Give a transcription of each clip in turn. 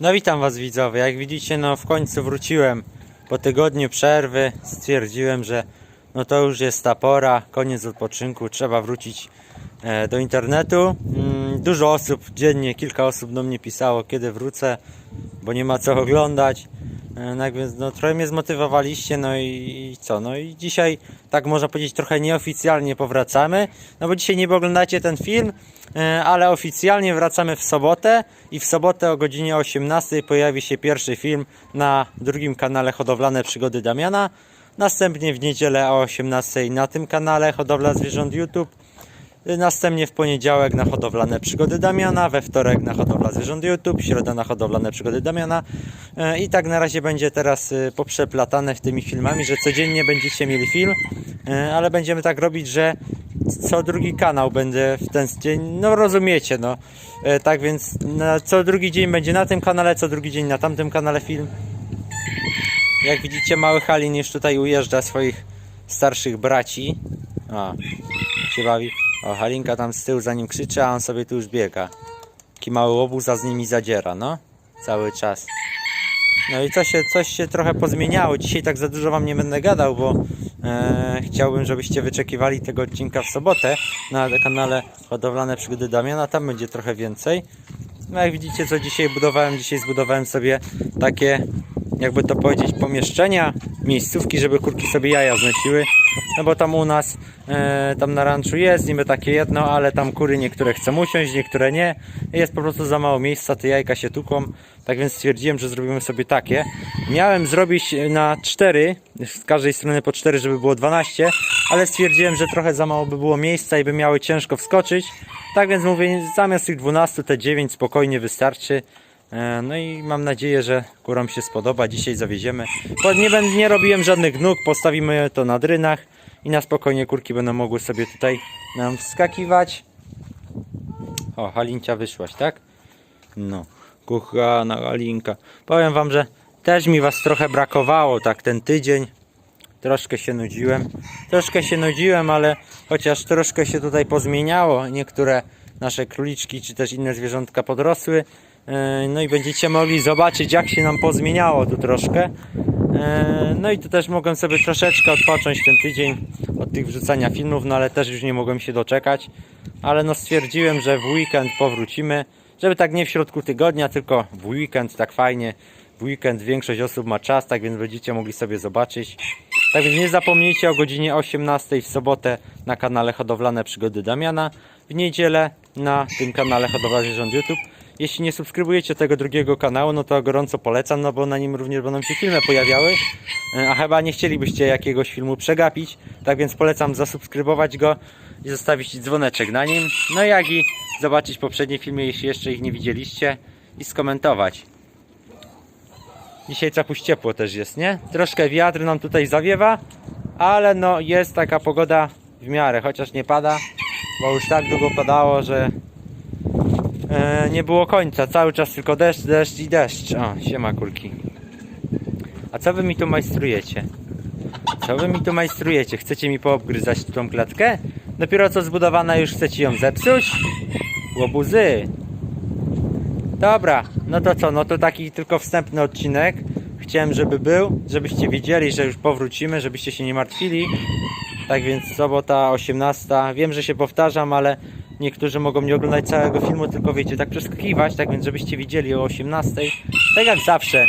No witam was widzowie, jak widzicie no w końcu wróciłem po tygodniu przerwy, stwierdziłem, że no to już jest ta pora, koniec odpoczynku, trzeba wrócić e, do internetu. Mm, Dużo osób dziennie, kilka osób do mnie pisało kiedy wrócę, bo nie ma co oglądać. Jak więc no, trochę mnie zmotywowaliście, no i, i co? No i dzisiaj, tak można powiedzieć, trochę nieoficjalnie powracamy. No bo dzisiaj nie oglądacie ten film, e, ale oficjalnie wracamy w sobotę i w sobotę o godzinie 18 pojawi się pierwszy film na drugim kanale Hodowlane Przygody Damiana. Następnie w niedzielę o 18 na tym kanale Hodowla Zwierząt YouTube. Następnie w poniedziałek na hodowlane przygody Damiana, we wtorek na hodowla zwierząt YouTube, środa na hodowlane przygody Damiana. E, I tak na razie będzie teraz e, poprzeplatane tymi filmami, że codziennie będziecie mieli film, e, ale będziemy tak robić, że co drugi kanał będzie w ten dzień, no rozumiecie, no. Tak więc co drugi dzień będzie na tym kanale, co drugi dzień na tamtym kanale film. Jak widzicie, mały Halin już tutaj ujeżdża swoich starszych braci. O, się bawi. O, Halinka tam z tyłu za nim krzyczy, a on sobie tu już biega. Taki mały łobuz, a z nimi zadziera, no. Cały czas. No i coś się, coś się trochę pozmieniało. Dzisiaj tak za dużo wam nie będę gadał, bo e, chciałbym, żebyście wyczekiwali tego odcinka w sobotę na kanale Hodowlane Przygody Damiana. Tam będzie trochę więcej. No jak widzicie, co dzisiaj budowałem? Dzisiaj zbudowałem sobie takie, jakby to powiedzieć, pomieszczenia, miejscówki, żeby kurki sobie jaja znosiły. No bo tam u nas, e, tam na ranczu jest niby takie jedno, ale tam kury niektóre chcą usiąść, niektóre nie. Jest po prostu za mało miejsca, te jajka się tuką. Tak więc stwierdziłem, że zrobimy sobie takie. Miałem zrobić na 4, z każdej strony po 4, żeby było 12, ale stwierdziłem, że trochę za mało by było miejsca i by miały ciężko wskoczyć. Tak więc mówię, zamiast tych 12 te 9 spokojnie wystarczy. E, No i mam nadzieję, że kurom się spodoba. Dzisiaj zawieziemy. Nie, nie robiłem żadnych nóg, postawimy to na drynach i na spokojnie kurki będą mogły sobie tutaj nam wskakiwać. O, Halincia wyszłaś, tak? No, kochana Halinka. Powiem wam, że też mi was trochę brakowało, tak, ten tydzień. Troszkę się nudziłem. Troszkę się nudziłem, ale chociaż troszkę się tutaj pozmieniało. Niektóre nasze króliczki czy też inne zwierzątka podrosły. E, No i będziecie mogli zobaczyć, jak się nam pozmieniało tu troszkę. E, No i tu też mogłem sobie troszeczkę odpocząć ten tydzień od tych wrzucania filmów, no ale też już nie mogłem się doczekać. Ale no stwierdziłem, że w weekend powrócimy, żeby tak nie w środku tygodnia, tylko w weekend tak fajnie. W weekend większość osób ma czas, tak więc będziecie mogli sobie zobaczyć. Tak więc nie zapomnijcie o godzinie 18 w sobotę na kanale Hodowlane Przygody Damiana, w niedzielę na tym kanale Hodowla Zwierząt YouTube. Jeśli nie subskrybujecie tego drugiego kanału, no to gorąco polecam, no bo na nim również będą się filmy pojawiały. E, A chyba nie chcielibyście jakiegoś filmu przegapić, tak więc polecam zasubskrybować go i zostawić dzwoneczek na nim. No jak i zobaczyć poprzednie filmy, jeśli jeszcze ich nie widzieliście i skomentować. Dzisiaj capuś ciepło też jest, nie? Troszkę wiatr nam tutaj zawiewa, ale no jest taka pogoda w miarę, chociaż nie pada, bo już tak długo padało, że e, nie było końca. Cały czas tylko deszcz, deszcz i deszcz. O, siema kurki. A co wy mi tu majstrujecie? Co wy mi tu majstrujecie? Chcecie mi poobgryzać tą klatkę? Dopiero co zbudowana już chcecie ją zepsuć? Łobuzy. Dobra, no to co, no to taki tylko wstępny odcinek. Chciałem, żeby był, żebyście wiedzieli, że już powrócimy, żebyście się nie martwili. Tak więc sobota 18. Wiem, że się powtarzam, ale niektórzy mogą nie oglądać całego filmu, tylko wiecie, tak przeskakiwać, tak więc żebyście widzieli o 18. Tak jak zawsze,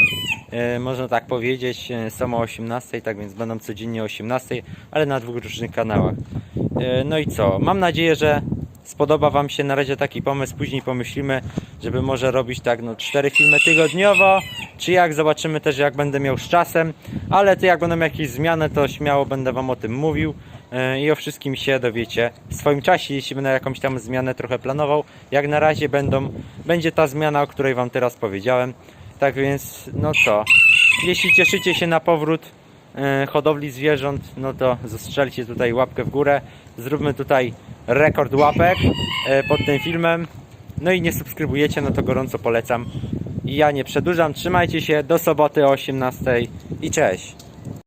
e, można tak powiedzieć, e, są o 18, tak więc będą codziennie o 18, ale na dwóch różnych kanałach. E, no i co? Mam nadzieję, że spodoba Wam się na razie taki pomysł. Później pomyślimy, żeby może robić tak, no cztery filmy tygodniowo, czy jak zobaczymy też, jak będę miał z czasem. Ale to jak będą jakieś zmiany, to śmiało będę Wam o tym mówił i o wszystkim się dowiecie w swoim czasie, jeśli będę jakąś tam zmianę trochę planował. Jak na razie będą, będzie ta zmiana, o której Wam teraz powiedziałem. Tak więc, no co, jeśli cieszycie się na powrót e, hodowli zwierząt, no to zastrzelcie tutaj łapkę w górę. Zróbmy tutaj rekord łapek e, pod tym filmem. No i nie subskrybujecie, no to gorąco polecam. Ja nie przedłużam, trzymajcie się, do soboty o 18 i cześć.